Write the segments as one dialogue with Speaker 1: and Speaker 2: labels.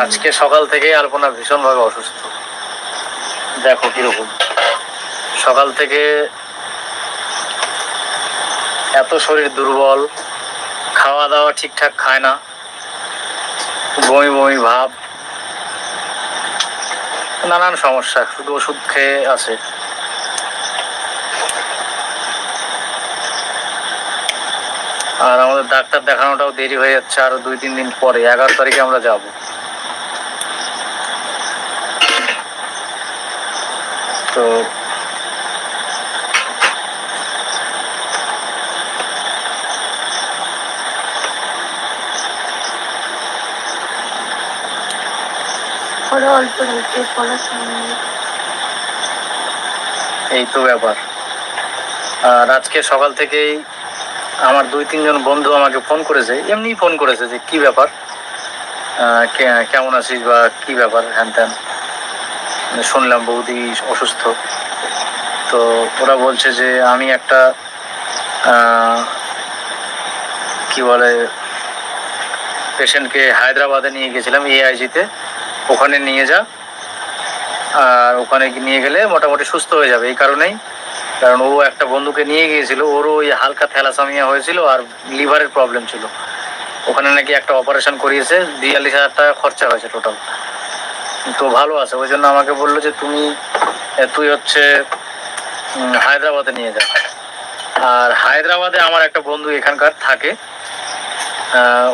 Speaker 1: আজকে সকাল থেকে আলপনা ভীষণভাবে অসুস্থ। দেখো কীরকম সকাল থেকে এত শরীর দুর্বল খাওয়া দাওয়া ঠিকঠাক খায় না। বমি বমি ভাব। নানান সমস্যা, শুধু ওষুধ খেয়ে আছে। আর আমাদের ডাক্তার দেখানোটাও দেরি হয়ে যাচ্ছে আরও দুই তিন দিন পরে, এগারো তারিখে আমরা যাব। তো
Speaker 2: পরে অল্প রেখে পড়াশোনা
Speaker 1: এই তো ব্যাপার। আর আজকে সকাল থেকেই আমার দুই তিনজন বন্ধু আমাকে ফোন করেছে এমনি ফোন করেছে যে কি ব্যাপার কেমন আছিস বা কি ব্যাপার হ্যান ত্যান। শুনলাম বৌদি অসুস্থ। তো ওরা বলছে যে আমি একটা কি বলে, পেশেন্টকে হায়দ্রাবাদে নিয়ে গেছিলাম এআইজিতে। ওখানে নিয়ে যা, আর ওখানে নিয়ে গেলে মোটামুটি সুস্থ হয়ে যাবে, এই কারণেই। কারণ ও একটা বন্ধুকে নিয়ে গিয়েছিল, ওরও ওই হালকা থ্যালাসামিয়া হয়েছিল আর লিভারের প্রবলেম ছিল। ওখানে নাকি একটা অপারেশন করিয়েছে, বিয়াল্লিশ হাজার টাকা খরচা হয়েছে টোটাল। তো ভালো আছে, ওই জন্য আমাকে বলল যে তুমি তুই হচ্ছে হায়দ্রাবাদে নিয়ে যা। আর হায়দ্রাবাদে আমার একটা বন্ধু এখানকার থাকে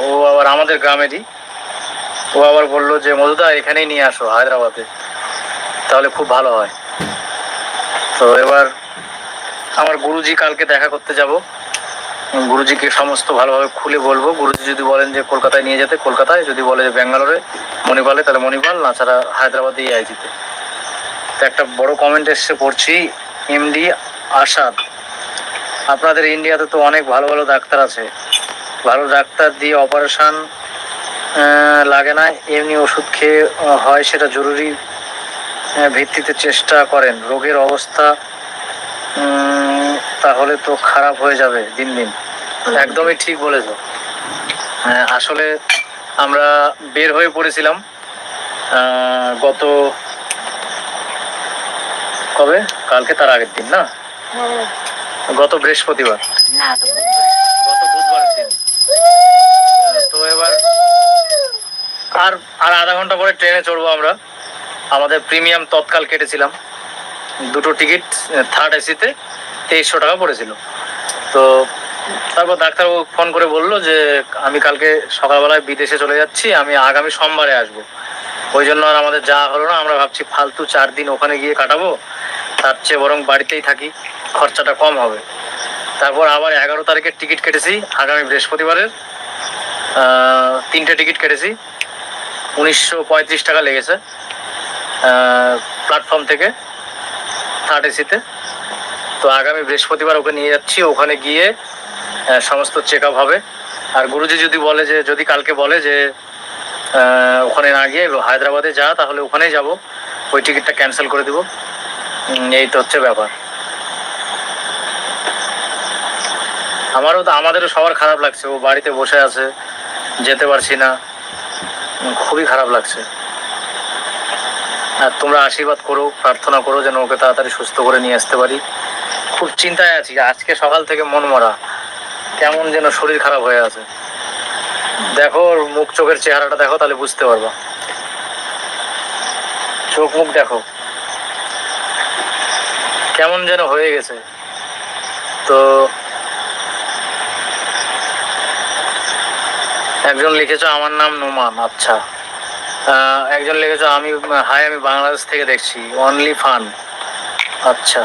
Speaker 1: ও আবার আমাদের গ্রামেরই। ও আবার বলল যে, মধুদা, এখানেই নিয়ে আসো হায়দ্রাবাদে, তাহলে খুব ভালো হয়। তো এবার আমার গুরুজি কালকে দেখা করতে যাব। গুরুজিকে সমস্ত ভালোভাবে খুলে বলব। গুরুজি যদি বলেন যে, কলকাতায় নিয়ে যেতে, কলকাতায়। যদি বলে যে, ব্যাঙ্গালোরে মণিপালে তাহলে মণিপাল না ছাড়া হায়দ্রাবাদে আইজিতে তো একটা বড় কমেন্ট এসছে পড়ছি এমডি আসাদ। আপনাদের ইন্ডিয়াতে তো অনেক ভালো ভালো ডাক্তার আছে। ভালো ডাক্তার দিয়ে অপারেশন লাগে না এমনি ওষুধ খেয়ে হয় সেটা জরুরি ভিত্তিতে চেষ্টা করেন। রোগের অবস্থা তাহলে তো খারাপ হয়ে যাবে দিন দিন। একদমই ঠিক বলেছ। হ্যাঁ, আসলে আমরা বের হয়ে পড়েছিলাম গত কবে? কালকে তার আগের দিন না? গত বৃহস্পতিবার। গত বুধবারের দিন। তো এবার আর আর আধা ঘণ্টা পরে ট্রেনে চড়বো আমরা। আমাদের প্রিমিয়াম তৎকাল কেটেছিলাম। দুটো টিকিট থার্ড এসিতে তেইশশো টাকা পড়েছিল। তো তারপর ডাক্তারবাবু ফোন করে বলল যে, আমি কালকে সকালবেলায় বিদেশে চলে যাচ্ছি, আমি আগামী সোমবারে আসব। ওই জন্য আর আমাদের যাওয়া হলো না, আমরা ভাবছি ফালতু চার দিন ওখানে গিয়ে কাটাবো, তার চেয়ে বরং বাড়িতেই থাকি, খরচাটা কম হবে। তারপর আবার এগারো তারিখের টিকিট কেটেছি, আগামী বৃহস্পতিবারের তিনটে টিকিট কেটেছি, উনিশশো পঁয়ত্রিশ টাকা লেগেছে প্ল্যাটফর্ম থেকে থার্ড এসিতে তো আগামী বৃহস্পতিবার ওকে নিয়ে যাচ্ছি, ওখানে গিয়ে সমস্ত চেক আপ হবে। আর গুরুজি যদি বলে যে, যদি কালকে বলে যে ওখানে না গিয়ে হায়দ্রাবাদে যা, তাহলে ওখানেই যাব। ওই টিকিটটা ক্যান্সেল করে দিব। এই তো হচ্ছে ব্যাপার। আমারও তো, আমাদেরও সবার খারাপ লাগছে। ও বাড়িতে বসে আছে, যেতে পারছি না। খুবই খারাপ লাগছে। আর তোমরা আশীর্বাদ করো, প্রার্থনা করো, যেন ওকে তাড়াতাড়ি সুস্থ করে নিয়ে আসতে পারি। খুব চিন্তায় আছি। আজকে সকাল থেকে মন মরা কেমন যেন শরীর খারাপ হয়ে আছে। দেখো মুখ চোখের চেহারাটা দেখো, তাহলে বুঝতে পারবা। চোখ মুখ দেখো। কেমন যেন হয়ে গেছে। তো একজন লিখেছো, আমার নাম নোমান। আচ্ছা। একজন লিখেছ, আমি হাই আমি বাংলাদেশ থেকে দেখছি। অনলি ফান আচ্ছা।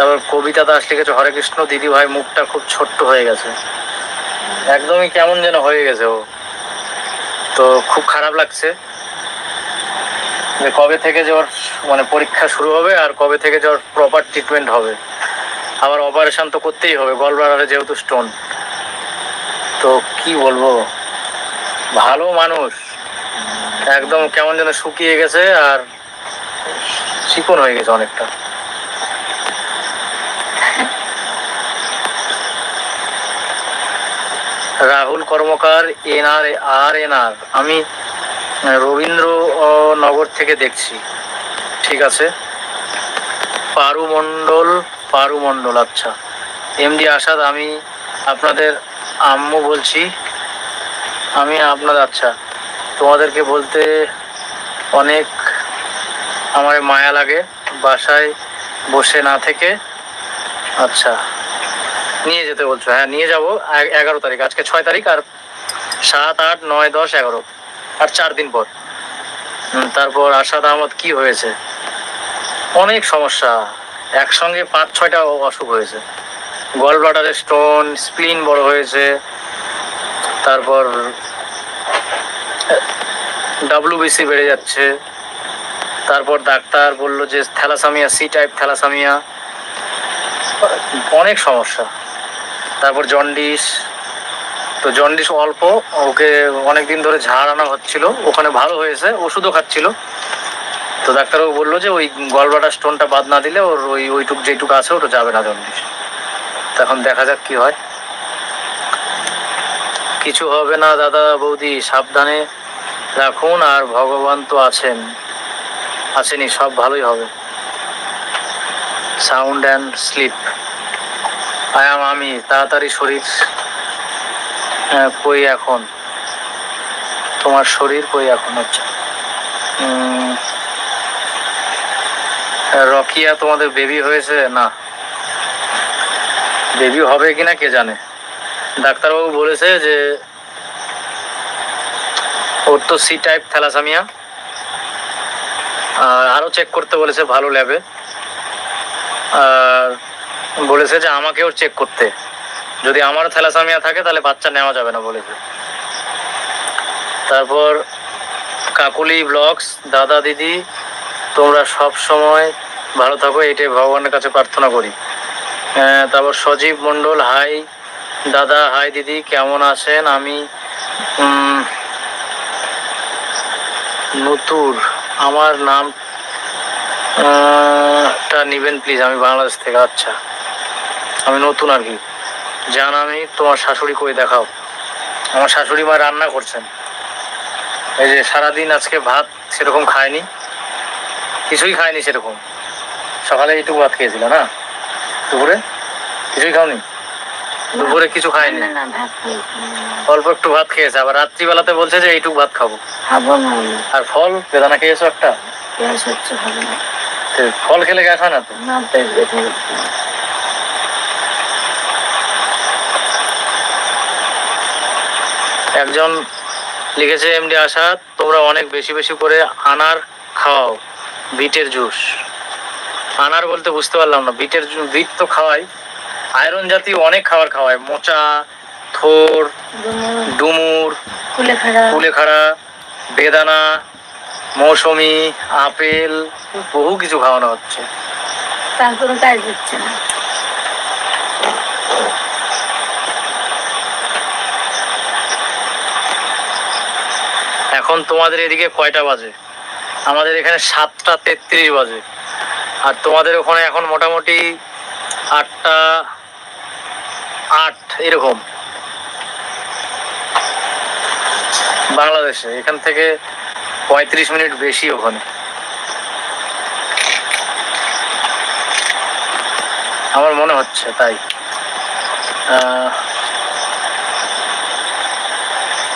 Speaker 1: তারপর কবিতা দাস লিখেছে, হরে কৃষ্ণ দিদি ভাই মুখটা খুব ছোট্ট হয়ে গেছে। একদমই কেমন যেন হয়ে গেছে ও। তো খুব খারাপ লাগছে। যে কবে থেকে যে ওর মানে পরীক্ষা শুরু হবে আর কবে থেকে যে ওর প্রপার ট্রিটমেন্ট হবে। আবার অপারেশন তো করতেই হবে গলব্লাডারে যেহেতু স্টোন তো কি বলব? ভালো মানুষ। একদম কেমন যেন শুকিয়ে গেছে আর চিকন হয়ে গেছে অনেকটা। রাহুল কর্মকার, এনআর আর এনআর আমি রবীন্দ্র নগর থেকে দেখছি। ঠিক আছে? পারু মণ্ডল পারু মণ্ডল আচ্ছা। এমডি আসাদ, আমি আপনাদের আম্মু বলছি। আমি আপনাদের আচ্ছা। তোমাদেরকে বলতে অনেক আমার মায়া লাগে বাসায় বসে না থেকে। আচ্ছা। নিয়ে যেতে বলছো। হ্যাঁ নিয়ে যাব এগারো তারিখ, আজকে ছয় তারিখ আর সাত, আট, নয়, দশ, এগারো, আর চার দিন পর। তারপর আসাদ আহমদ কি হয়েছে? অনেক সমস্যা। একসঙ্গে পাঁচ, ছয়টা অসুখ হয়েছে। গল ব্লাডারের স্টোন স্প্লিন বড় হয়েছে। তারপর ডাব্লিউবিসি বেড়ে যাচ্ছে। তারপর ডাক্তার বলল যে থ্যালাসামিয়া, সি টাইপ থ্যালাসামিয়া। অনেক সমস্যা। তারপর জন্ডিস, তো জন্ডিস অল্প, ওকে অনেক দিন ধরে ঝাড় আনা হচ্ছিল, ওখানে ভালো হয়েছে, ওষুধও খাচ্ছিল। তো ডাক্তারবাবু বলল যে ওই গলব্লাডার স্টোনটা বাদ না দিলে ওর ওই, ওইটুক যেটুকু আছে, ওটা যাবে না জন্ডিস। এখন দেখা যাক কি হয়। কিছু হবে না দাদা, বৌদি, সাবধানে রাখুন, আর ভগবান তো আছেন। আসেনি, সব ভালোই হবে। Sound and sleep. আয়াম আমি তাড়াতাড়ি শরীর কই এখন। তোমার শরীর কই এখন হচ্ছে। রকিয়া তোমাদের বেবি হয়েছে? না। বেবি হবে কিনা কে জানে? ডাক্তারবাবু বলেছে যে, ওর তো সি টাইপ থ্যালাসামিয়া। আর আরও চেক করতে বলেছে ভালো ল্যাবে। আর বলেছে যে আমাকেও চেক করতে। যদি আমার থ্যালাসামিয়া থাকে, তাহলে বাচ্চা নেওয়া যাবে না বলেছে। তারপর কাকুলি ব্লগস, দাদা দিদি, তোমরা সব সময় ভালো থাকো, এটাই ভগবানের কাছে প্রার্থনা করি। তারপর সজীব মণ্ডল, হাই দাদা, হাই দিদি, কেমন আছেন? আমি নতুর, আমার নাম টা নিবেন প্লিজ আমি বাংলাদেশ থেকে আচ্ছা। আমি নতুন আর কি। জান আমি তোমার শাশুড়ি কই দেখাও। আমার শাশুড়ি মা রান্না করছেন। এই যে সারাদিন আজকে ভাত সেরকম খায়নি। কিছুই খায়নি সেরকম। সকালে এইটুকু ভাত খেয়েছিল না? দুপুরে? কিছুই খাওনি? দুপুরে কিছু খায়নি। অল্প একটু ভাত খেয়েছে আবার রাত্রিবেলাতে বলছে যে এইটুকু ভাত খাব। আর ফল? বেদানা খেয়েছো একটা? ফল খেলে গ্যাস হয় না তো
Speaker 2: না পেট ব্যথা করছে।
Speaker 1: একজন লিখেছে এমডি আসাদ তোমরা অনেক বেশি বেশি করে আনার খাওয়াও বিটের জুস। আনার বলতে বুঝতে পারলাম না বিটের বিট তো খাওয়াই। আয়রন জাতীয় অনেক খাবার খাওয়ায় মোচা থোর
Speaker 2: ডুমুর, কুলেখাড়া।
Speaker 1: কুলেখাড়া বেদানা মৌসুমি আপেল বহু কিছু খাওয়ানো হচ্ছে।
Speaker 2: তারপরে কাজ হচ্ছে না।
Speaker 1: এখন তোমাদের এদিকে কয়টা বাজে? আমাদের এখানে সাতটা তেত্রিশ বাজে। আর তোমাদের ওখানে এখন মোটামুটি আটটা আট এরকম। বাংলাদেশে। এখান থেকে পঁয়ত্রিশ মিনিট বেশি ওখানে। আমার মনে হচ্ছে তাই।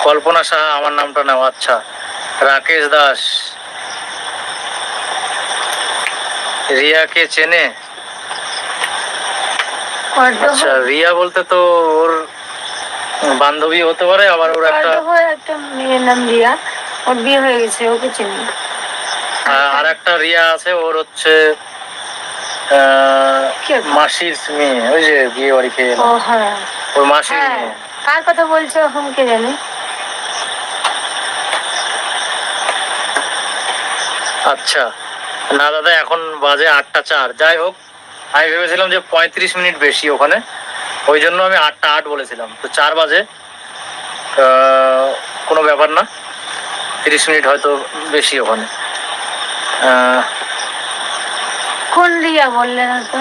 Speaker 1: কল্পনা সাহা আমার নামটা নাও আচ্ছা। রাকেশ দাস। রিয়াকে চেনে? আচ্ছা রিয়া বলতে তো ওর বান্ধবী হতে পারে আবার ওর একটা
Speaker 2: একটা মেয়ের নাম রিয়া। ওর বিয়ে হয়ে গেছে ওকে চিনি।
Speaker 1: আর একটা রিয়া আছে ওর হচ্ছে? মাসির মেয়ে ওই যে বিয়ে বাড়ি খেয়ে
Speaker 2: হ্যাঁ।
Speaker 1: ওর মাসির
Speaker 2: হ্যাঁ
Speaker 1: মেয়ে।
Speaker 2: কার কথা বলছো এখন কে জানে।
Speaker 1: আচ্ছা। না দাদা এখন বাজে আটটা চার। যাই হোক আমি ভেবেছিলাম যে পঁয়ত্রিশ মিনিট বেশি ওখানে। ওই জন্য আমি আটটা আট বলেছিলাম। তো চার বাজে। কোনো ব্যাপার না। তিরিশ মিনিট হয়তো বেশি ওখানে।
Speaker 2: কোন রিয়া তো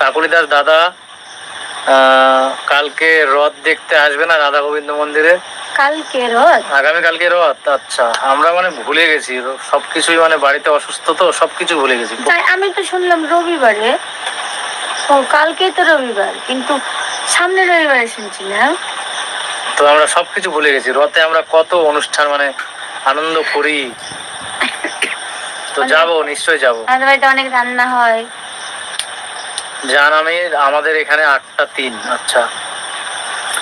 Speaker 1: কাকুলি দাস দাদা কালকে রথ দেখতে আসবে না রাধা গোবিন্দ মন্দিরে?
Speaker 2: কালকে রথ
Speaker 1: আগামীকালকে রথ আচ্ছা। আমরা মানে ভুলে গেছি সবকিছুই মানে বাড়িতে অসুস্থ তো সবকিছু ভুলে গেছি।
Speaker 2: তাই আমি তো শুনলাম রবিবারে ও কালকে তো রবিবার কিন্তু সামনে রবিবারে শুনছিলাম
Speaker 1: তো আমরা সবকিছু ভুলে গেছি রথে আমরা কত অনুষ্ঠান মানে আনন্দ করি। তো যাব নিশ্চয়ই যাব।
Speaker 2: আমাদের বাড়িতে অনেক রান্না হয়।
Speaker 1: জান আমি আমাদের এখানে আটটা তিন আচ্ছা।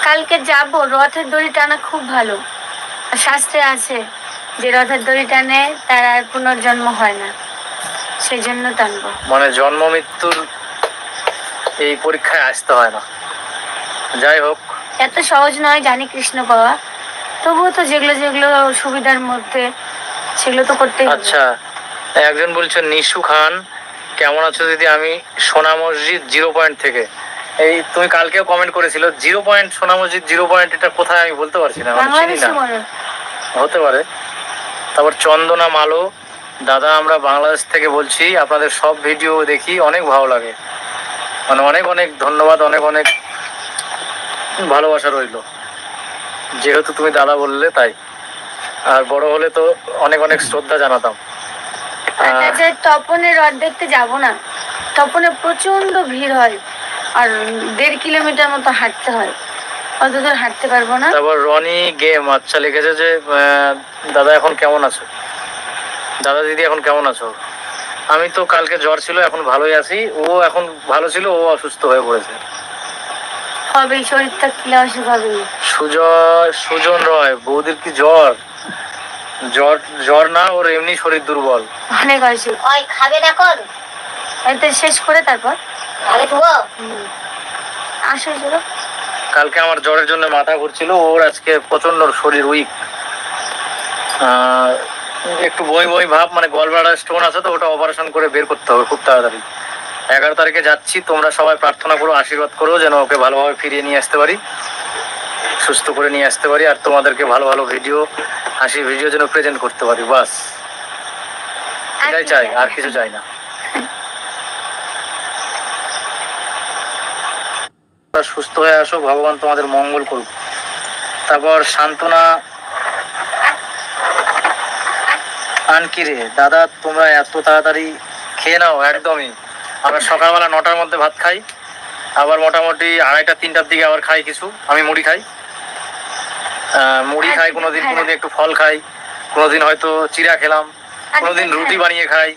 Speaker 2: কালকে যাব। রথের দড়ি টানা খুব ভালো। শাস্ত্রে আছে যে রথের দড়ি টানে তার আর পুনর্জন্ম হয় না। সেই জন্য টানবো।
Speaker 1: মানে জন্ম মৃত্যুর এই পরীক্ষায় আসতে হয় না। যাই হোক।
Speaker 2: এত সহজ নয় জানি কৃষ্ণ পাওয়া। তবুও তো যেগুলো যেগুলো সুবিধার মধ্যে সেগুলো তো করতেই হবে।
Speaker 1: আচ্ছা একজন বলছেন নিশু খান কেমন আছো দিদি? আমি সোনা মসজিদ জিরো পয়েন্ট থেকে। এই তুমি কালকেও কমেন্ট করেছিল জিরো পয়েন্ট সোনা মসজিদ জিরো পয়েন্ট এটা কোথায় আমি বলতে পারছি না চিনি না। হতে পারে। তারপর চন্দনা মালো দাদা আমরা বাংলাদেশ থেকে বলছি আপনাদের সব ভিডিও দেখি অনেক ভালো লাগে। মানে অনেক অনেক ধন্যবাদ অনেক অনেক ভালোবাসা রইল। যেহেতু তুমি দাদা বললে তাই। আর বড় হলে তো অনেক অনেক শ্রদ্ধা জানাতাম।
Speaker 2: তপনের রথ দেখতে যাব না তপনে প্রচণ্ড ভিড় হয়। আর দেড় কিলোমিটার মতো হাঁটতে হয়। অত দূর হাঁটতে পারব না।
Speaker 1: তারপর রনি গেম আচ্ছা লিখেছে যে দাদা এখন কেমন আছো? দাদা দিদি এখন কেমন আছো? আমি তো কালকে জ্বর ছিল এখন ভালোই আছি। ও এখন ভালো ছিল ও অসুস্থ হয়ে পড়েছে।
Speaker 2: হবে শরীরটা কিলা অসুখ হবে?
Speaker 1: সুজয় সুজন রয় বৌদির কি জ্বর? জ্বর জ্বর না ওর এমনি শরীর দুর্বল।
Speaker 2: অনেক অসুখ।
Speaker 3: ওই খাবে না কর
Speaker 2: শেষ করে তারপর?
Speaker 1: কালকে আমার জ্বরের জন্য মাথা ঘুরছিল ওর আজকে প্রচণ্ড শরীর উইক একটু বই বই ভাব মানে গলব্লাডার স্টোন আছে তো ওটা অপারেশন করে বের করতে হবে খুব তাড়াতাড়ি। এগারো তারিখে যাচ্ছি তোমরা সবাই প্রার্থনা করো আশীর্বাদ করো যেন ওকে ভালোভাবে ফিরিয়ে নিয়ে আসতে পারি সুস্থ করে নিয়ে আসতে পারি আর তোমাদেরকে ভালো ভালো ভিডিও হাসি ভিডিও যেন প্রেজেন্ট করতে পারি বাস। এটাই চাই
Speaker 2: চাই?
Speaker 1: আর কিছু চাই না। তোমরা সুস্থ হয়ে আসো ভগবান তোমাদের মঙ্গল করুক। তারপর সান্ত্বনা। আনকি রে দাদা তোমরা এত তাড়াতাড়ি খেয়ে নাও একদমই। আমরা সকালবেলা নটার মধ্যে ভাত খাই আবার মোটামুটি আড়াইটা তিনটার দিকে আবার খাই কিছু আমি মুড়ি খাই। মুড়ি খাই কোনোদিন কোনোদিন একটু ফল খাই কোনোদিন হয়তো চিড়া খেলাম কোনোদিন রুটি বানিয়ে খাই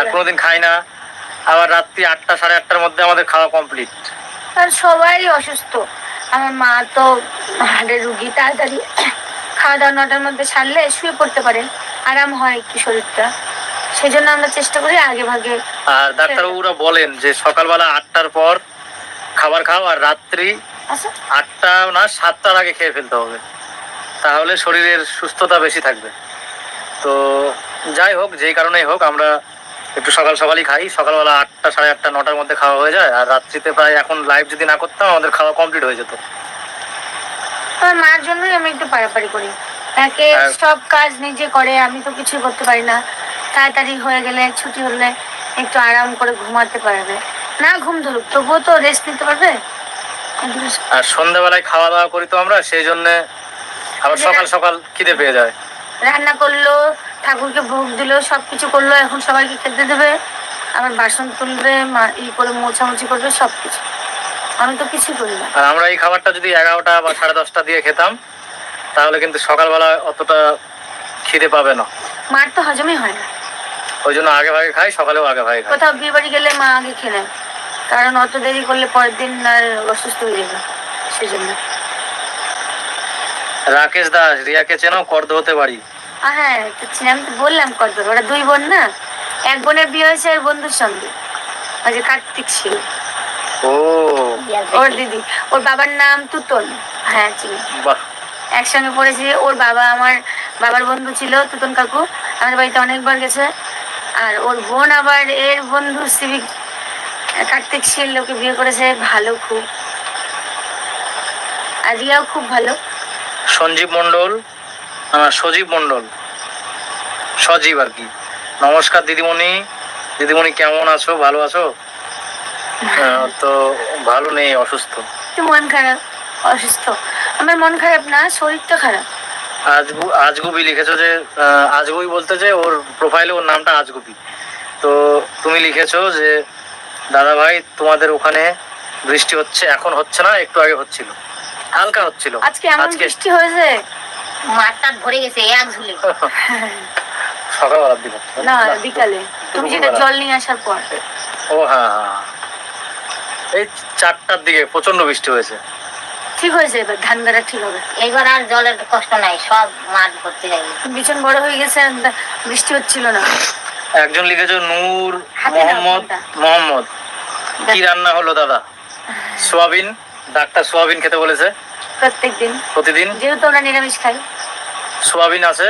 Speaker 1: আর কোনোদিন খাই না। আবার রাত্রি আটটা সাড়ে আটটার মধ্যে আমাদের খাওয়া কমপ্লিট
Speaker 2: আর সবাই অসুস্থ। আমার মা তো হাড়ের রুগী তাড়াতাড়ি খাওয়া দাওয়া নটার মধ্যে সারলে শুয়ে পড়তে পারেন। আরাম হয় একটু শরীরটা। সেই জন্য আমরা চেষ্টা করি আগে ভাগে
Speaker 1: আর ডাক্তারবাবুরা বলেন যে সকালবেলা আটটার পর খাবার খাও আর রাত্রি
Speaker 2: আচ্ছা।
Speaker 1: আটটা না সাতটার আগে খেয়ে ফেলতে হবে। তাহলে শরীরের সুস্থতা বেশি থাকবে। তো যাই হোক যেই কারণেই হোক আমরা একটু সকাল সকালই খাই। সকালবেলা আটটা সাড়ে আটটা নটার মধ্যে খাওয়া হয়ে যায়। আর রাত্রিতে প্রায় এখন লাইভ যদি না করতাম আমাদের খাওয়া কমপ্লিট হয়ে যেত।
Speaker 2: আমার মার জন্যই আমি একটু পারাপারি করি। তাকে সব কাজ নিজে করে আমি তো কিছুই করতে পারি না। তাড়াতাড়ি হয়ে গেলে ছুটি হলে একটু আরাম করে ঘুমাতে পারবে। না ঘুম ধরুক তবুও তো রেস্ট নিতে পারবে?
Speaker 1: আর সন্ধ্যাবেলায় খাওয়া দাওয়া করি তো আমরা সেই জন্যে আবার সকাল সকাল খিদে পেয়ে যায়।
Speaker 2: রান্না করল ঠাকুরকে ভোগ দিলো সব কিছু করল এখন সবাইকে খেতে দেবে আবার বাসন তুলবে মা- ই করে মোছামুছি করবে সব কিছু আমি তো কিছুই করি না।
Speaker 1: আর আমরা এই খাবারটা যদি এগারোটা বা সাড়ে দশটা দিয়ে খেতাম তাহলে কিন্তু সকালবেলা অতটা খিদে পাবে না।
Speaker 2: মার তো হজমই হয় না।
Speaker 1: ওই জন্য আগে ভাগে খাই সকালেও আগে ভাগে খাই।
Speaker 2: কোথাও বিয়ে বাড়ি গেলে মা আগে খেয়ে নেয়। কারণ অত দেরি করলে পরের দিন আর অসুস্থ হয়ে যাবে সেই জন্য
Speaker 1: রাকেশ দাস রিয়াকে চেনো কর্দ হতে পারি
Speaker 2: হ্যাঁ তো চিনি, আমি তো বললাম কত ওরা দুই বোন না? এক বোনের বিয়ে হয়েছে ওর বন্ধুর সঙ্গে। ওই যে কার্তিক ছিল।
Speaker 1: ও।
Speaker 2: ওর দিদি। ওর বাবার নাম তুতন। হ্যাঁ চিনি একসঙ্গে পড়েছি। ওর বাবা আমার বাবার বন্ধু ছিল তুতন কাকু। আমাদের বাড়িতে অনেকবার গেছে। আর ওর বোন আবার এর বন্ধু সিভিক। কার্তিক শীল ওকে বিয়ে করেছে ভালো খুব। আর রিয়াও খুব ভালো।
Speaker 1: সঞ্জীব মণ্ডল। আহ, সজীব মণ্ডল। সজীব আর কি। নমস্কার দিদিমণি। দিদিমণি কেমন আছো? ভালো আছো? তো ভালো নেই অসুস্থ।
Speaker 2: মন খারাপ অসুস্থ। আমার মন খারাপ না শরীরটা খারাপ।
Speaker 1: আজগু আজগুবি লিখেছো যে আজগুবি বলতে যে ওর প্রোফাইলে ওর নামটা আজগুবি। তো তুমি লিখেছো যে দাদা ভাই তোমাদের ওখানে বৃষ্টি হচ্ছে এখন হচ্ছে না একটু আগে হচ্ছিল। হালকা হচ্ছিল।
Speaker 2: আজকে বৃষ্টি হয়েছে
Speaker 3: মাঠটা ভরে গেছে এক ঝুলে।
Speaker 1: সকালবেলার দিকে।
Speaker 2: না বিকালে। তুমি যেটা জল নিয়ে আসার পর।
Speaker 1: ও হ্যাঁ হ্যাঁ। এই চারটার দিকে প্রচণ্ড বৃষ্টি হয়েছে।
Speaker 2: ঠিক হয়েছে এবার ধান গাড়া ঠিক হবে।
Speaker 3: এইবার আর জলের কষ্ট নাই সব মাঠ ভর্তি যাবে
Speaker 2: বিছন বড় হয়ে গেছে বৃষ্টি হচ্ছিল না।
Speaker 1: একজন লিখেছো নূর
Speaker 2: হাতে
Speaker 1: মোহাম্মদ। মোহাম্মদ। কি রান্না হলো দাদা? সোয়াবিন ডাক্তার সোয়াবিন খেতে বলেছে।
Speaker 2: প্রত্যেকদিন।
Speaker 1: প্রতিদিন?
Speaker 2: যেহেতু আমরা নিরামিষ খাই।
Speaker 1: সোয়াবিন আছে।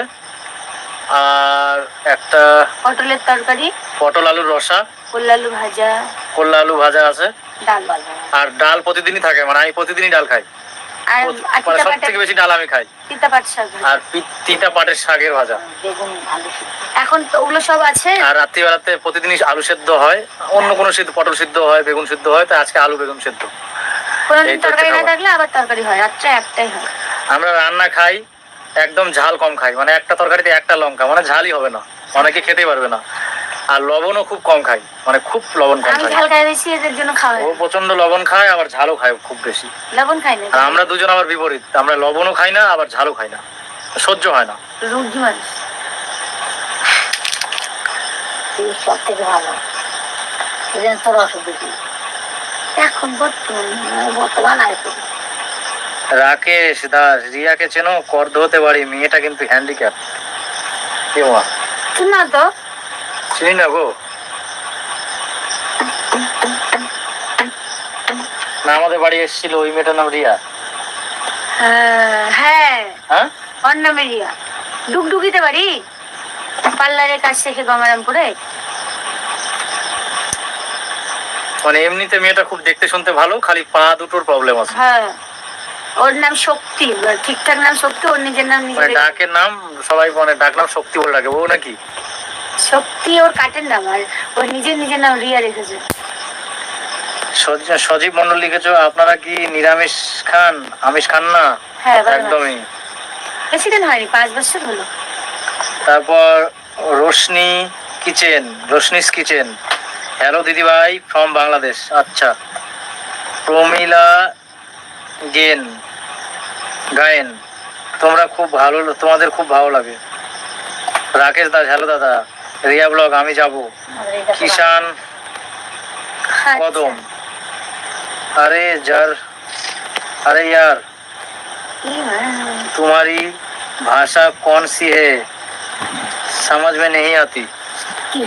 Speaker 1: আর একটা
Speaker 2: পটলের তরকারি
Speaker 1: পটল আলুর রসা।
Speaker 2: কল্লালু ভাজা
Speaker 1: করলা আলু ভাজা আছে।
Speaker 2: ডাল
Speaker 1: আর ডাল প্রতিদিনই থাকে মানে আমি প্রতিদিনই ডাল খাই।
Speaker 2: আর
Speaker 1: মানে সব থেকে বেশি ডাল আমি খাই।
Speaker 2: তিতা পাট শাক
Speaker 1: আর তিতা পাটের শাকের ভাজা।
Speaker 3: আলু।
Speaker 2: এখন তো ওগুলো সব আছে।
Speaker 1: আর রাত্রিবেলাতে প্রতিদিনই আলু সেদ্ধ হয়। অন্য কোনো সিদ্ধ পটল সিদ্ধ হয় বেগুন সিদ্ধ হয়। তো আজকে আলু বেগুন সিদ্ধ।
Speaker 2: কোনোদিন তরকারি না থাকলে আবার তরকারি হয় রাত্রে একটাই হয়।
Speaker 1: আমরা রান্না খাই একদম ঝাল কম খাই। মানে একটা তরকারিতে একটা লঙ্কা মানে ঝালই হবে না। অনেকে খেতে পারবে না। আর লবণও খুব কম খাই মানে খুব লবণ কম খাই।
Speaker 2: ঝাল খাই বেশি এদের জন্য খাওয়া
Speaker 1: ও প্রচণ্ড লবণ খায় আবার ঝালও খায় খুব বেশি।
Speaker 2: লবণ খাই না।
Speaker 1: আর আমরা দুজন আবার বিপরীত। আমরা লবণও খাই না আবার ঝালও খাই না। সহ্য হয় না।
Speaker 2: রুগী মানুষ।
Speaker 3: সব থেকে ভালো। তোর অসুখ বেশি
Speaker 2: এখন বর্তমান
Speaker 3: বর্তমান
Speaker 1: রাকেশ দাস রিয়াকে চেনো? কর্দ হতে পারি মেয়েটা কিন্তু হ্যান্ডিক্যাপ কেউ
Speaker 2: না তো।
Speaker 1: চিনি না গো। না আমাদের বাড়ি এসেছিল ওই মেয়েটার নাম রিয়া।
Speaker 2: হ্যাঁ।
Speaker 1: হ্যাঁ?
Speaker 2: অন্নমেরিয়া ডুগডুগিতে বাড়ি? পার্লারে কাজ শেখে গঙ্গারামপুরে
Speaker 1: মানে এমনিতে মেয়েটা খুব দেখতে শুনতে ভালো খালি পা দুটোর প্রবলেম আছে।
Speaker 2: হ্যাঁ। ওর নাম শক্তি ঠিকঠাক নাম শক্তি ওর নিজের নাম নিজে
Speaker 1: মানে ডাকের নাম সবাই মানে ডাক নাম শক্তি বলে ডাকে ও নাকি?
Speaker 2: শক্তি ওর কাটের নাম আর ওর নিজের নিজের নাম রিয়া রেখেছে।
Speaker 1: সজীব মন্ডল লিখেছো আপনারা কি নিরামিষ খান? আমিষ খান না?
Speaker 2: হ্যাঁ
Speaker 1: একদমই।
Speaker 2: বেশি দিন হয়নি পাঁচ বছর হলো।
Speaker 1: তারপর Roshni kitchen Roshni's kitchen. Hello দিদিভাই ফ্রম বাংলাদেশ আচ্ছা প্রমিলা গেন গায়েন তোমরা খুব ভালো তোমাদের খুব ভালো লাগে রাকেশ দাস হ্যালো দাদা রিয়া ব্লগ আমি যাব
Speaker 3: আমাদের এটা তো
Speaker 1: কিষান
Speaker 2: আচ্ছা।
Speaker 1: কদম अरे जर अरे यार
Speaker 2: কি মা?
Speaker 1: तुम्हारी भाषा कौन सी है समझ में नहीं आती
Speaker 2: কি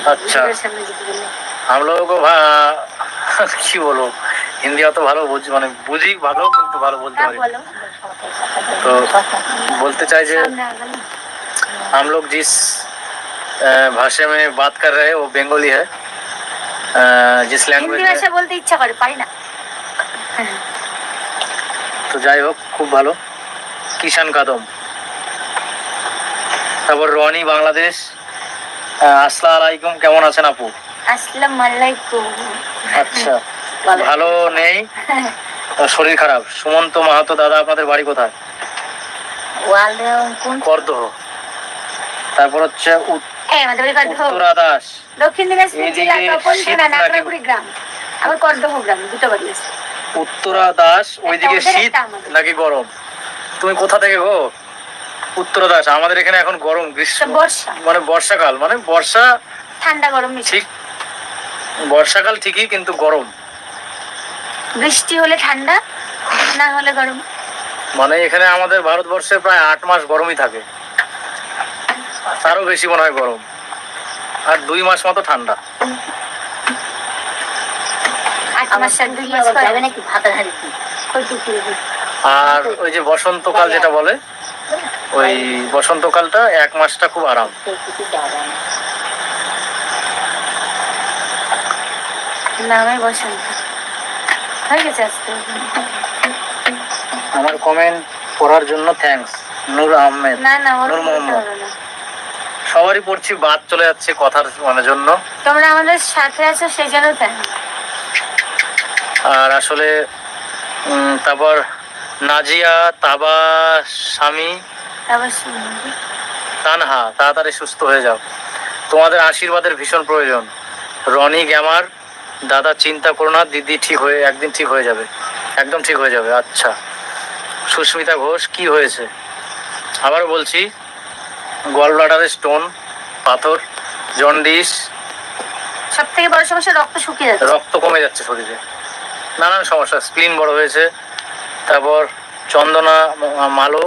Speaker 1: हम लोगों को भा- কি বলবো হিন্দি অত ভালো বুঝি মানে বুঝি ভালো কিন্তু ভালো বলতে
Speaker 2: হ্যাঁ,
Speaker 1: পারি না।
Speaker 2: বলো
Speaker 1: তো বলতে চাই যে
Speaker 2: সামনে আগানো।
Speaker 1: हम लोग जिस अ, भाषा में बात कर रहे हैं वो बंगाली है अ, जिस
Speaker 2: হিন্দি
Speaker 1: लैंग्वेज
Speaker 2: ভাষা বলতে ইচ্ছা করে পারি না
Speaker 1: তো যাই হোক খুব ভালো কিষান কাদম তারপর রনি বাংলাদেশ আহ, আসসালামু আলাইকুম কেমন আছেন আপু
Speaker 2: আসসালাম আলাইকুম।
Speaker 1: আচ্ছা ভালো নেই? শরীর খারাপ। সুমন্ত মাহাতো দাদা আপনাদের বাড়ি কোথায়? করদহ। তারপর হচ্ছে
Speaker 2: করদহ।
Speaker 1: উত্তরা দাস।
Speaker 2: দক্ষিণ দিনাজপুর জেলা
Speaker 1: শীত নাকি?
Speaker 2: গ্রাম। আবার করদহ গ্রাম দুটো বাড়ি আছে।
Speaker 1: উত্তরা দাস ওইদিকে শীত নাকি গরম? তুমি কোথা থেকে গো? উত্তরা দাস। আমাদের এখানে এখন গরম গ্রীষ্ম। মানে বর্ষাকাল মানে বর্ষা
Speaker 2: ঠান্ডা গরম
Speaker 1: ঠিক বর্ষাকাল ঠিকই কিন্তু গরম।
Speaker 2: বৃষ্টি হলে ঠান্ডা না হলে গরম।
Speaker 1: মানে এখানে আমাদের ভারতবর্ষে প্রায় আট মাস গরমই থাকে। তারও বেশি মনে হয় গরম। আর দুই মাস মতো ঠান্ডা?
Speaker 2: আর ওই
Speaker 1: যে বসন্তকাল যেটা বলে ওই বসন্তকালটা এক মাসটা খুব আরাম
Speaker 3: কেউ কিছু দেওয়া যায় না।
Speaker 2: নামে বসন্ত হয়ে গেছে আজকে।
Speaker 1: আমার কমেন্ট পড়ার জন্য থ্যাঙ্কস নূর আহমেদ
Speaker 2: না না
Speaker 1: নূর মোহাম্মদ। সবারই পড়ছি বাদ চলে যাচ্ছে কথার মানে জন্য।
Speaker 2: তোমরা আমাদের সাথে আছো সেই জন্য
Speaker 1: আর আসলে তারপর নাজিয়া তাবা স্বামী। তানহা তাড়াতাড়ি সুস্থ হয়ে যাও। তোমাদের আশীর্বাদের ভীষণ প্রয়োজন। রনি গ্যামার দাদা চিন্তা করো না দিদি ঠিক হয়ে একদিন ঠিক হয়ে যাবে। একদম ঠিক হয়ে যাবে আচ্ছা। সুস্মিতা ঘোষ কি হয়েছে? আবার বলছি গল ব্লাডারের স্টোন পাথর জন্ডিস
Speaker 2: সব থেকে বড় সমস্যা রক্ত শুকিয়ে যাচ্ছে।
Speaker 1: রক্ত কমে যাচ্ছে শরীরে। নানান সমস্যা স্প্লিন বড় হয়েছে তারপর চন্দনা মালো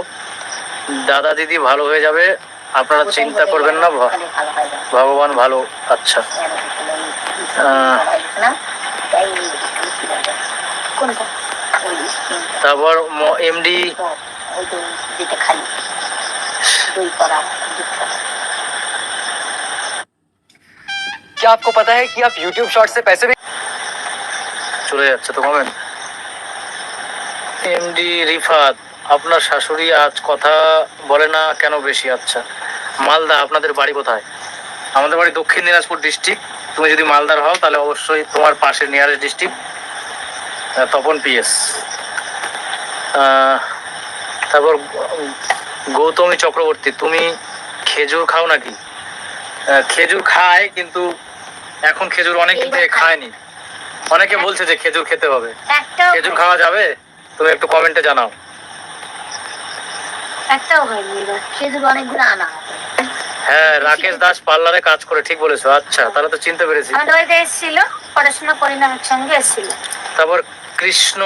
Speaker 1: দাদা দিদি ভালো হয়ে যাবে আপনারা চিন্তা করবেন না
Speaker 3: হয়ে
Speaker 1: ভগবান ভালো আচ্ছা। আহ,
Speaker 3: না তাই
Speaker 2: কোনটা
Speaker 3: ওই স্কিন
Speaker 1: তারপর এমডি
Speaker 3: তো ওই তো যেটা খালি দই করা দুধটা
Speaker 4: क्या आपको पता है कि आप YouTube शॉर्ट से पैसे भी
Speaker 1: চলে যাচ্ছে তো কমেন্ট এমডি রিফাত আপনার শাশুড়ি আজ কথা বলে না কেন বেশি আচ্ছা মালদা আপনাদের বাড়ি কোথায় আমাদের বাড়ি দক্ষিণ দিনাজপুর ডিস্ট্রিক্ট তুমি যদি মালদার হও তাহলে অবশ্যই তোমার পাশে নিয়ারেস্ট ডিস্ট্রিক্ট তপন পিএস তারপর গৌতমী চক্রবর্তী তুমি খেজুর খাও নাকি? খেজুর খায় কিন্তু এখন খেজুর অনেক দিন থেকে খায়নি। অনেকে বলছে যে খেজুর খেতে হবে। খেজুর খাওয়া যাবে? তুমি একটু কমেন্টে জানাও।
Speaker 2: একটাও হয়নি
Speaker 3: খেজুর অনেকগুলো আনা হবে।
Speaker 1: হ্যাঁ রাকেশ দাস পার্লারে কাজ করে ঠিক বলেছ। আচ্ছা তাহলে তো চিনতে পেরেছি।
Speaker 2: আমাদের বাড়িতে এসেছিল পড়াশোনা করি না একসঙ্গে এসেছিল।
Speaker 1: তারপর কৃষ্ণ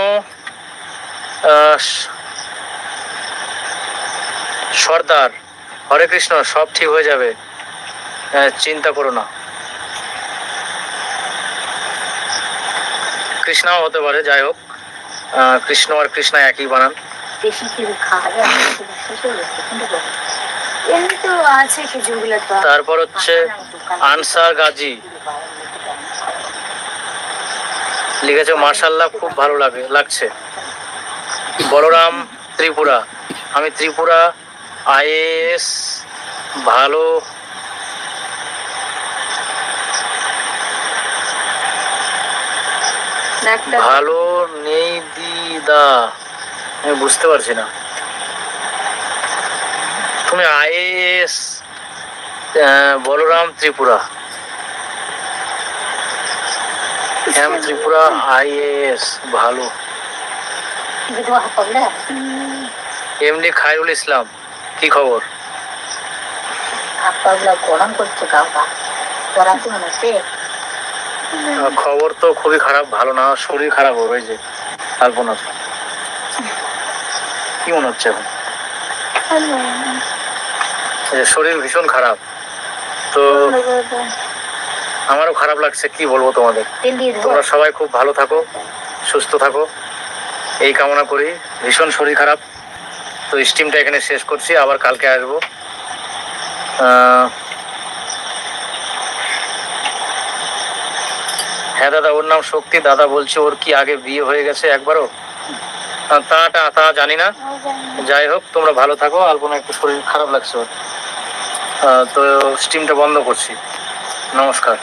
Speaker 1: সর্দার হরে কৃষ্ণ সব ঠিক হয়ে যাবে। আহ, চিন্তা করো না। কৃষ্ণাও হতে পারে যাই হোক। কৃষ্ণ আর কৃষ্ণা একই বানান। তারপর হচ্ছে আনসার গাজী। লিখেছে মার্শাল্লাহ খুব ভালো লাগে লাগছে। বলরাম ত্রিপুরা। আমি ত্রিপুরা আইএএস ভালো। ভালো নেই দিদা। আমি বুঝতে পারছি না। তুমি IAS Balaram Tripura. M Tripura IAS ভালো। এমনি খায়রুল ইসলাম, কি খবর? খবর তো খুবই খারাপ, ভালো না, শরীর খারাপ ওই যে আলপনার কি মনে হচ্ছে এখন? শরীর ভীষণ খারাপ। তো আমারও খারাপ লাগছে কি বলব তোমাদের? তোমরা সবাই খুব ভালো থাকো সুস্থ থাকো। এই কামনা করি ভীষণ শরীর খারাপ। তো স্টিমটা এখানে শেষ করছি আবার কালকে আসব। হ্যাঁ দাদা ওর নাম শক্তি। দাদা বলছে ওর কি আগে বিয়ে হয়ে গেছে একবারও? আহ, তা জানি না। যাই হোক তোমরা ভালো থাকো আলপনা একটু শরীর খারাপ লাগছে ওর। তো স্টিমটা বন্ধ করছি। নমস্কার।